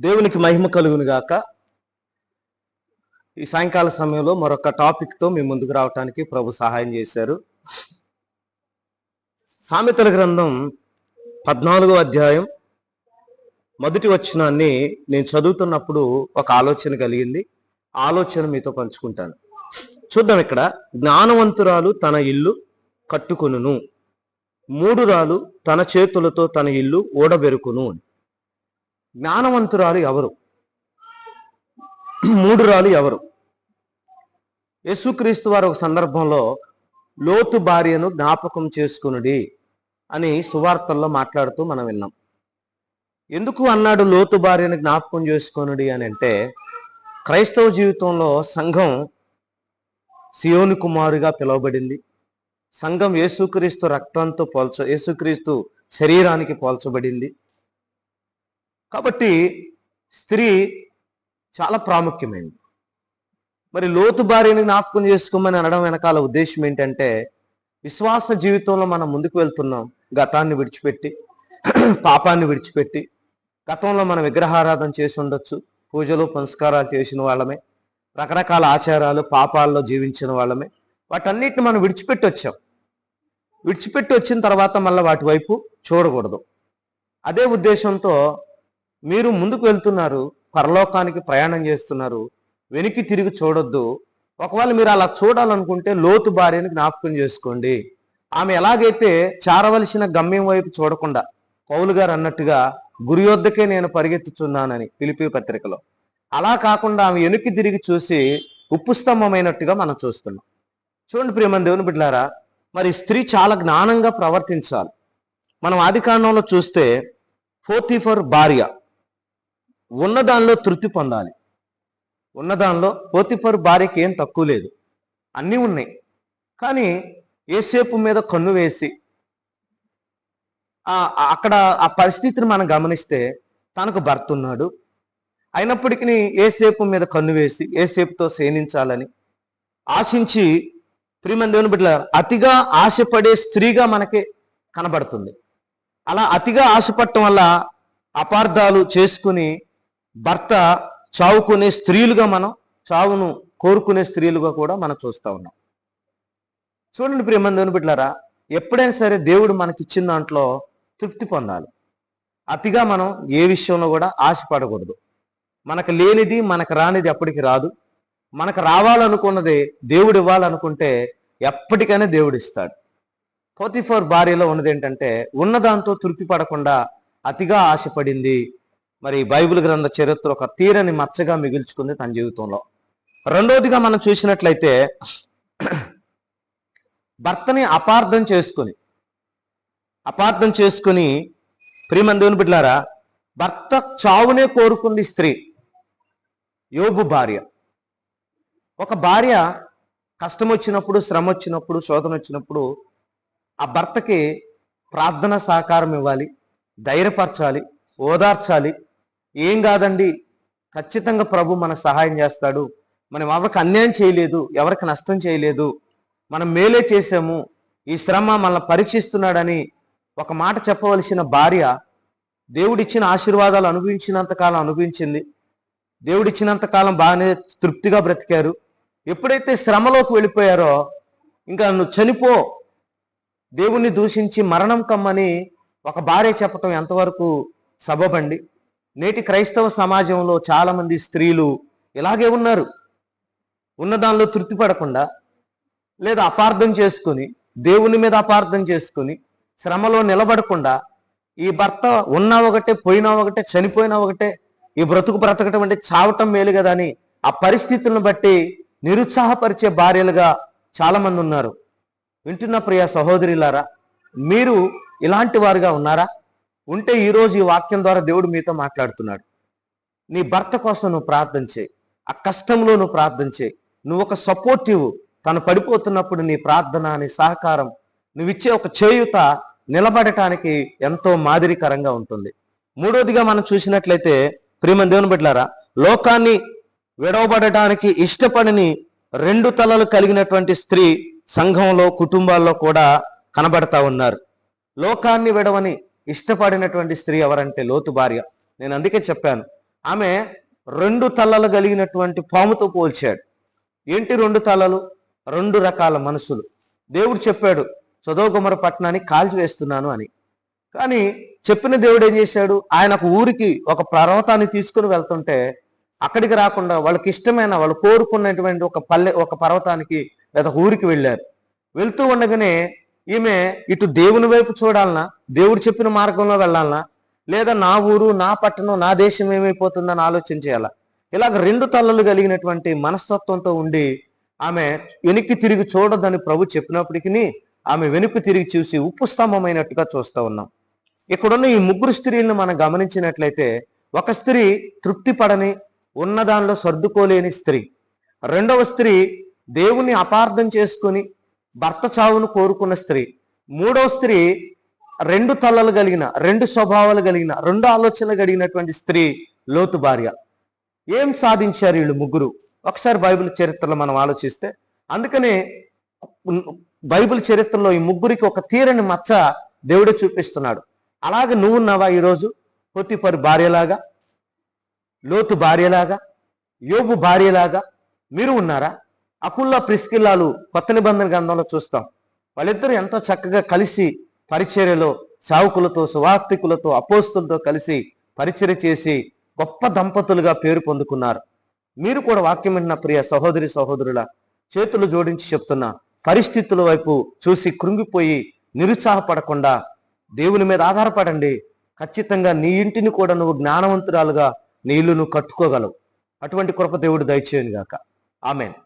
దేవునికి మహిమ కలుగును గాక. ఈ సాయంకాల సమయంలో మరొక టాపిక్తో మీ ముందుకు రావటానికి ప్రభు సహాయం చేశారు. సామెతల గ్రంథం పద్నాలుగో అధ్యాయం మొదటి వచనాన్ని నేను చదువుతున్నప్పుడు ఒక ఆలోచన కలిగింది. ఆలోచన మీతో పంచుకుంటాను. చూద్దాం ఇక్కడ. జ్ఞానవంతురాలు తన ఇల్లు కట్టుకొనును. మూడురాలు తన చేతులతో తన ఇల్లు ఓడబెరుకును అని. జ్ఞానవంతురాలు ఎవరు? మూడురాలు ఎవరు? యేసుక్రీస్తు వారు ఒక సందర్భంలో లోతు భార్యను జ్ఞాపకం చేసుకునుడి అని సువార్తల్లో మాట్లాడుతూ మనం విన్నాం. ఎందుకు అన్నాడు లోతు భార్యను జ్ఞాపకం చేసుకొనుడి అని అంటే క్రైస్తవ జీవితంలో సంఘం సియోని కుమారుగా పిలువబడింది. సంఘం యేసుక్రీస్తు రక్తంతో పోల్చ యేసుక్రీస్తు శరీరానికి పోల్చబడింది. కాబట్టి స్త్రీ చాలా ప్రాముఖ్యమైనది. మరి లోతు భార్యని జ్ఞాపకం చేసుకోమని అనడం వెనకాల ఉద్దేశం ఏంటంటే విశ్వాస జీవితంలో మనం ముందుకు వెళ్తున్నాం. గతాన్ని విడిచిపెట్టి పాపాన్ని విడిచిపెట్టి గతంలో మనం విగ్రహారాధన చేసి ఉండొచ్చు. పూజలు పునస్కారాలు చేసిన వాళ్ళమే. రకరకాల ఆచారాలు పాపాల్లో జీవించిన వాళ్ళమే. వాటన్నిటిని మనం విడిచిపెట్టి వచ్చాం. విడిచిపెట్టి వచ్చిన తర్వాత మళ్ళీ వాటి వైపు చూడకూడదు. అదే ఉద్దేశంతో మీరు ముందుకు వెళ్తున్నారు పరలోకానికి ప్రయాణం చేస్తున్నారు వెనక్కి తిరిగి చూడొద్దు. ఒకవేళ మీరు అలా చూడాలనుకుంటే లోతు భార్యని జ్ఞాపకం చేసుకోండి. ఆమె ఎలాగైతే చారవలసిన గమ్యం వైపు చూడకుండా పౌలు గారు అన్నట్టుగా గురి వద్దకే నేను పరిగెత్తుచున్నానని పిలిపి పత్రికలో. అలా కాకుండా ఆమె వెనక్కి తిరిగి చూసి ఉప్పు స్తంభమైనట్టుగా మనం చూస్తున్నాం. చూడండి ప్రియమని దేవుని బిడ్డారా మరి స్త్రీ చాలా జ్ఞానంగా ప్రవర్తించాలి. మనం ఆది కాండంలో చూస్తే ఫోర్తిఫర్ భార్య ఉన్నదానిలో తృప్తి పొందాలి. ఉన్నదానిలో పోతిపరు భార్యకి ఏం తక్కువ లేదు. అన్నీ ఉన్నాయి. కానీ ఏసేపు మీద కన్ను వేసి అక్కడ ఆ పరిస్థితిని మనం గమనిస్తే తనకు భర్త ఉన్నాడు. అయినప్పటికీ ఏసేపు మీద కన్ను వేసి ఏసేపుతో సేనించాలని ఆశించి ప్రియమని దేవుని బిడ్డ అతిగా ఆశపడే స్త్రీగా మనకి కనబడుతుంది. అలా అతిగా ఆశపడటం వల్ల అపార్థాలు చేసుకుని భర్త చావుకునే స్త్రీలుగా మనం చావును కోరుకునే స్త్రీలుగా కూడా మనం చూస్తా ఉన్నాం. చూడండి ప్రేమందని బిడ్డారా ఎప్పుడైనా సరే దేవుడు మనకి ఇచ్చిన దాంట్లో తృప్తి పొందాలి. అతిగా మనం ఏ విషయంలో కూడా ఆశపడకూడదు. మనకు లేనిది మనకు రానిది ఎప్పటికి రాదు. మనకు రావాలనుకున్నది దేవుడు ఇవ్వాలనుకుంటే ఎప్పటికైనా దేవుడు ఇస్తాడు. పోతిఫోర్ భార్యలో ఉన్నది ఏంటంటే ఉన్నదాంతో తృప్తి పడకుండా అతిగా ఆశపడింది మరి బైబిల్ గ్రంథ చరిత్ర ఒక తీరని మచ్చగా మిగిల్చుకుంది తన జీవితంలో. రెండోదిగా మనం చూసినట్లయితే భర్తని అపార్థం చేసుకుని అపార్థం చేసుకుని ప్రియమందేవుని బిడ్డారా భర్త చావునే కోరుకుంది స్త్రీ యోబు భార్య. ఒక భార్య కష్టం వచ్చినప్పుడు శ్రమ వచ్చినప్పుడు శోధన వచ్చినప్పుడు ఆ భర్తకి ప్రార్థన సహకారం ఇవ్వాలి ధైర్యపరచాలి ఓదార్చాలి ఏం కాదండి? ఖచ్చితంగా ప్రభు మన సహాయం చేస్తాడు. మనం ఎవరికి అన్యాయం చేయలేదు ఎవరికి నష్టం చేయలేదు. మనం మేలే చేసాము ఈ శ్రమ మనల్ని పరీక్షిస్తున్నాడని ఒక మాట చెప్పవలసిన భార్య దేవుడిచ్చిన ఆశీర్వాదాలు అనుభవించినంత కాలం అనుభవించింది. దేవుడిచ్చినంత కాలం బాగానే తృప్తిగా బ్రతికారు. ఎప్పుడైతే శ్రమలోకి వెళ్ళిపోయారో ఇంకా నువ్వు చనిపో. దేవుణ్ణి దూషించి మరణం కమ్మని ఒక భార్య చెప్పటం ఎంతవరకు సబబండి నేటి క్రైస్తవ సమాజంలో చాలామంది స్త్రీలు ఇలాగే ఉన్నారు. ఉన్నదానిలో తృప్తి పడకుండా లేదా అపార్థం చేసుకుని దేవుని మీద అపార్థం చేసుకుని శ్రమలో నిలబడకుండా ఈ భర్త ఉన్నా ఒకటే పోయినా ఒకటే చనిపోయినా ఒకటే ఈ బ్రతుకు బ్రతకటం అంటే చావటం మేలు కదా అని ఆ పరిస్థితులను బట్టి నిరుత్సాహపరిచే భార్యలుగా చాలామంది ఉన్నారు. వింటున్న ప్రియ సహోదరులారా మీరు ఇలాంటి వారుగా ఉన్నారా? ఉంటే ఈరోజు ఈ వాక్యం ద్వారా దేవుడు మీతో మాట్లాడుతున్నాడు. నీ భర్త కోసం నువ్వు ప్రార్థన చేయి. ఆ కష్టంలో నువ్వు ప్రార్థన చేయి. నువ్వు ఒక సపోర్టివ్ తను పడిపోతున్నప్పుడు నీ ప్రార్థన నీ సహకారం నువ్వు ఇచ్చే ఒక చేయుత నిలబడటానికి ఎంతో మాదిరికరంగా ఉంటుంది. మూడోదిగా మనం చూసినట్లయితే ప్రియమని దేవుని బిడ్డారా లోకాన్ని విడవబడటానికి ఇష్టపడని రెండు తలలు కలిగినటువంటి స్త్రీ సంఘంలో కుటుంబాల్లో కూడా కనబడతా ఉన్నారు. లోకాన్ని విడవని ఇష్టపడినటువంటి స్త్రీ ఎవరంటే లోతు భార్య. నేను అందుకే చెప్పాను. ఆమె రెండు తలలు కలిగినటువంటి పాముతో పోల్చాడు. ఏంటి రెండు తలలు? రెండు రకాల మనసులు. దేవుడు చెప్పాడు సదోగుమర పట్టణాన్ని కాల్చివేస్తున్నాను అని. కానీ చెప్పిన దేవుడు ఏం చేశాడు? ఆయన ఒక ఊరికి ఒక పర్వతాన్ని తీసుకుని వెళ్తుంటే అక్కడికి రాకుండా వాళ్ళకి ఇష్టమైన వాళ్ళు కోరుకున్నటువంటి ఒక పల్లె ఒక పర్వతానికి లేదా ఊరికి వెళ్ళారు. వెళ్తూ ఉండగానే ఈమె ఇటు దేవుని వైపు చూడాలనా? దేవుడు చెప్పిన మార్గంలో వెళ్ళాలనా? లేదా నా ఊరు నా పట్టణం నా దేశం ఏమైపోతుందని ఆలోచన చేయాలా ఇలాగ రెండు తలలు కలిగినటువంటి మనస్తత్వంతో ఉండి ఆమె వెనక్కి తిరిగి చూడదని ప్రభు చెప్పినప్పటికీ ఆమె వెనుక్కి తిరిగి చూసి ఉప్పు స్తంభమైనట్టుగా చూస్తూ ఉన్నాం. ఇక్కడున్న ఈ ముగ్గురు స్త్రీలను మనం గమనించినట్లయితే ఒక స్త్రీ తృప్తి పడని ఉన్న దానిలో సర్దుకోలేని స్త్రీ. రెండవ స్త్రీ దేవుని అపార్థం చేసుకుని భర్త చావును కోరుకున్న స్త్రీ. మూడవ స్త్రీ రెండు తలలు కలిగిన రెండు స్వభావాలు కలిగిన రెండు ఆలోచనలు కలిగినటువంటి స్త్రీ లోతు భార్య. ఏం సాధించారు వీళ్ళు ముగ్గురు? ఒకసారి బైబిల్ చరిత్రలో మనం ఆలోచిస్తే అందుకనే బైబిల్ చరిత్రలో ఈ ముగ్గురికి ఒక తీరని మచ్చ దేవుడే చూపిస్తున్నాడు. అలాగే నువ్వున్నావా ఈరోజు? పొత్తిపరి భార్యలాగా లోతు భార్యలాగా యోగు భార్యలాగా మీరు ఉన్నారా? అకుల్లా ప్రిస్కిల్లాలు కొత్త నిబంధన గ్రంథంలో చూస్తాం. వాళ్ళిద్దరూ ఎంతో చక్కగా కలిసి పరిచర్యలో సావుకులతో సువార్థికులతో అపోస్తులతో కలిసి పరిచర్య చేసి గొప్ప దంపతులుగా పేరు పొందుకున్నారు. మీరు కూడా వాక్యం విన్న ప్రియ సహోదరి సహోదరుల చేతులు జోడించి చెప్తున్నా పరిస్థితుల వైపు చూసి కృంగిపోయి నిరుత్సాహపడకుండా దేవుని మీద ఆధారపడండి. ఖచ్చితంగా నీ ఇంటిని కూడా నువ్వు జ్ఞానవంతురాలుగా నీ ఇల్లు నువ్వు కట్టుకోగలవు. అటువంటి కృప దేవుడు దయచేయను గాక ఆమెను.